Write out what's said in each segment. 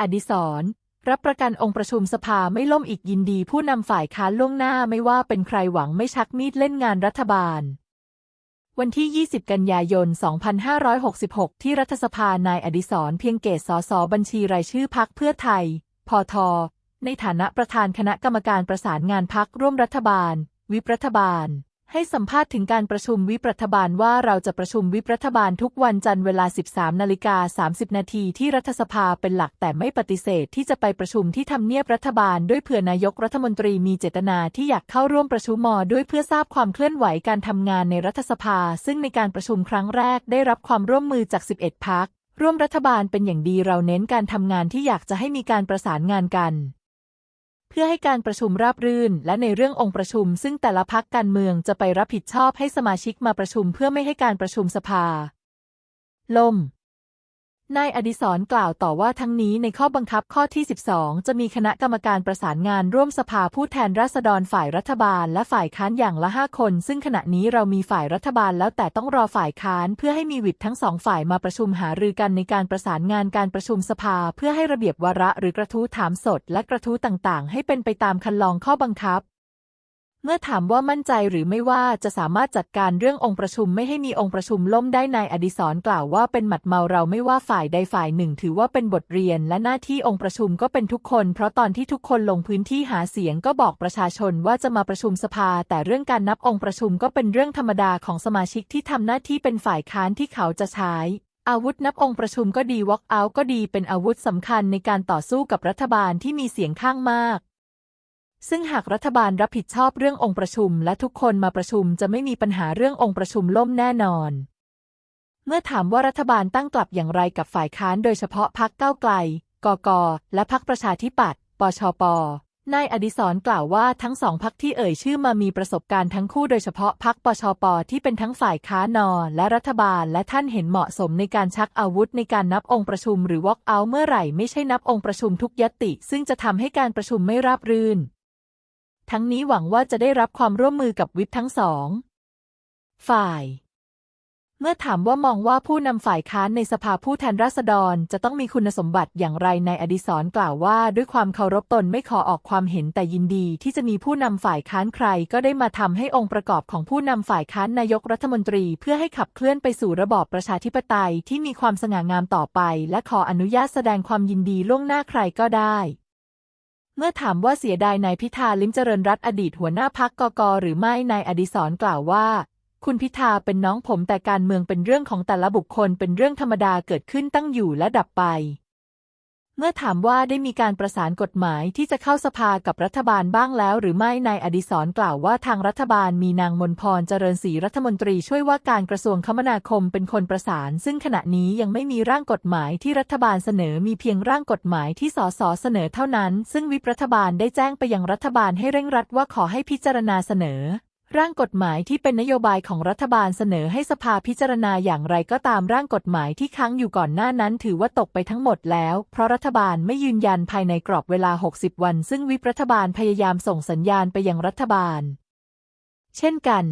อดิศรรับประกันองค์ประชุมสภาไม่ล่มอีกยินดีผู้นำฝ่ายค้านล่วงหน้าไม่ว่าเป็นใครหวังไม่ชักมีดเล่นงานรัฐบาล วันที่ 20 กันยายน 2566 ที่รัฐสภานายอดิศรเพียงเกตสสบัญชีรายชื่อพักเพื่อไทยพทในฐานะประธานคณะกรรมการประสานงานพักร่วมรัฐบาล วิปรัฐบาล ให้สัมภาษณ์ถึงการประชุมวิปรัฐบาลว่าเราจะประชุมวิปรัฐบาลทุกวันจันทร์เวลา 13 นาฬิกา 30 นาทีที่รัฐสภาเป็นหลักแต่ไม่ปฏิเสธที่จะไปประชุมที่ทำเนียบรัฐบาลด้วยเผื่อนายกรัฐมนตรีมีเจตนาที่อยากเข้าร่วมประชุมมอด้วยเพื่อทราบความเคลื่อนไหวการทำงานในรัฐสภา ซึ่งในการประชุมครั้งแรกได้รับความร่วมมือจาก 11 พักร่วมรัฐบาลเป็นอย่างดีเราเน้นการทำงานที่อยากจะให้มีการประสานงานกัน พื่อให้การประชุมราบรื่น และในเรื่ององค์ประชุม ซึ่งแต่ละพักการเมืองจะไปรับผิดชอบให้สมาชิกมาประชุมเพื่อไม่ให้การประชุมสภา ล่ม นายอดิศรกล่าวต่อว่าทั้งนี้ในข้อบังคับข้อที่ 12 จะมีคณะกรรมการประสานงานร่วมสภาผู้แทนราษฎรฝ่ายรัฐบาลและฝ่ายค้านอย่างละ 5 คน ซึ่งขณะนี้เรามีฝ่ายรัฐบาลแล้วแต่ต้องรอฝ่ายค้านเพื่อให้มีวิปทั้งสองฝ่ายมาประชุมหารือกันในการประสานงานการประชุมสภา เพื่อให้ระเบียบวาระหรือกระทู้ถามสด และกระทู้ต่างๆ ให้เป็นไปตามคันลองข้อบังคับ เมื่อถามว่ามั่นใจหรือไม่ว่าจะสามารถจัดการเรื่ององค์ประชุมไม่ให้มีองค์ประชุมล่มได้นายอดิศรกล่าวว่าเป็นหมัดเมาเราไม่ว่าฝ่ายใดฝ่ายหนึ่ง ถือว่าเป็นบทเรียนและหน้าที่องค์ประชุมก็เป็นทุกคน เพราะตอนที่ทุกคนลงพื้นที่หาเสียงก็บอกประชาชนว่าจะมาประชุมสภา แต่เรื่องการนับองค์ประชุมก็เป็นเรื่องธรรมดาของสมาชิกที่ทำหน้าที่เป็นฝ่ายค้านที่เขาจะใช้อาวุธนับองค์ประชุมก็ดีวอล์กเอาก็ดีเป็นอาวุธสำคัญในการต่อสู้กับรัฐบาลที่มีเสียงข้างมาก ซึ่งหากรัฐบาลรับผิดชอบเรื่ององค์ประชุม และทุกคนมาประชุมจะไม่มีปัญหาเรื่ององค์ประชุมล่มแน่นอน เมื่อถามว่ารัฐบาลตั้งกลับอย่างไรกับฝ่ายค้านโดยเฉพาะพักเก้าไกล กก และพักประชาธิปัตย์ ปชป นายอดิศรกล่าวว่าทั้งสองพักที่เอ่ยชื่อมามีประสบการณ์ทั้งคู่โดยเฉพาะพักปชป ที่เป็นทั้งฝ่ายค้านอและรัฐบาล และท่านเห็นเหมาะสมในการชักอาวุธในการนับองค์ประชุมหรือวอล์กเอาเมื่อไหร่ไม่ใช่นับองค์ประชุมทุกยติ ซึ่งจะทำให้การประชุมไม่ราบรื่น ทั้งนี้หวังว่าจะได้รับความร่วมมือกับวิปทั้งสอง ฝ่าย เมื่อถามว่ามองว่าผู้นำฝ่ายค้านในสภาผู้แทนราษฎรจะต้องมีคุณสมบัติอย่างไรในอดิศรกล่าวว่าด้วยความเคารพตนไม่ขอออกความเห็นแต่ยินดีที่จะมีผู้นำฝ่ายค้านใคร ก็ได้มาทำให้องค์ประกอบของผู้นำฝ่ายค้านนายกรัฐมนตรี เพื่อให้ขับเคลื่อนไปสู่ระบอบประชาธิปไตยที่มีความสง่างามต่อไป และขออนุญาตแสดงความยินดีล่วงหน้าใครก็ได้ เมื่อถามว่าเสียดายนายพิธาลิ้มเจริญรัตอดีตหัวหน้าพักกกหรือไม่นายอดิศรกล่าวว่า คุณพิธาเป็นน้องผมแต่การเมืองเป็นเรื่องของแต่ละบุคคลเป็นเรื่องธรรมดาเกิดขึ้นตั้งอยู่และดับไป เมื่อถามว่าได้มีการประสานกฎหมายที่จะเข้าสภากับรัฐบาลบ้างแล้ว หรือไม่นายอดิศรกล่าวว่าทางรัฐบาลมีนางมนพรเจริญศรีรัฐมนตรีช่วยว่าการกระทรวงคมนาคมเป็นคนประสาน ซึ่งขณะนี้ยังไม่มีร่างกฎหมายที่รัฐบาลเสนอมีเพียงร่างกฎหมายที่สสเสนอเท่านั้น ซึ่งวิปรัฐบาลได้แจ้งไปยังรัฐบาลให้เร่งรัดว่าขอให้พิจารณาเสนอ ร่างกฎหมายที่เป็นนโยบายของรัฐบาลเสนอให้สภาพิจารณาอย่างไรก็ตามร่างกฎหมายที่ค้างอยู่ก่อนหน้านั้นถือว่าตกไปทั้งหมดแล้ว เพราะรัฐบาลไม่ยืนยันภายในกรอบเวลา 60 วัน ซึ่งวิปรัฐบาลพยายามส่งสัญญาณไปยังรัฐบาล เช่นกัน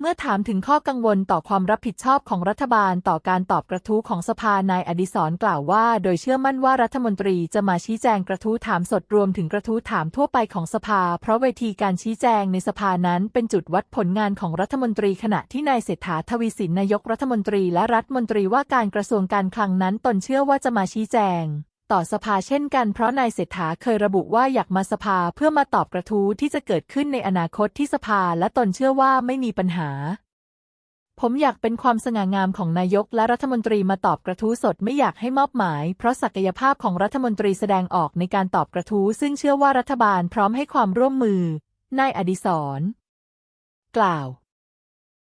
เมื่อถามถึงข้อกังวลต่อความรับผิดชอบของรัฐบาลต่อการตอบกระทู้ของสภานายอดิศรกล่าวว่า โดยเชื่อมั่นว่ารัฐมนตรีจะมาชี้แจงกระทู้ถามสดรวมถึงกระทู้ถามทั่วไปของสภา เพราะเวทีการชี้แจงในสภานั้นเป็นจุดวัดผลงานของรัฐมนตรีขณะที่นายเศรษฐาทวีสินนายกรัฐมนตรีและรัฐมนตรีว่าการกระทรวงการคลังนั้นตนเชื่อว่าจะมาชี้แจง ต่อสภาเช่นกันเพราะนายเศรษฐาเคยระบุว่าอยากมาสภาเพื่อมาตอบกระทู้ที่จะเกิดขึ้นในอนาคตที่สภาและตนเชื่อว่าไม่มีปัญหา ผมอยากเป็นความสง่างามของนายกและรัฐมนตรีมาตอบกระทู้สดไม่อยากให้มอบหมาย เพราะศักยภาพของรัฐมนตรีแสดงออกในการตอบกระทู้ซึ่งเชื่อว่ารัฐบาลพร้อมให้ความร่วมมือนายอดิศรกล่าว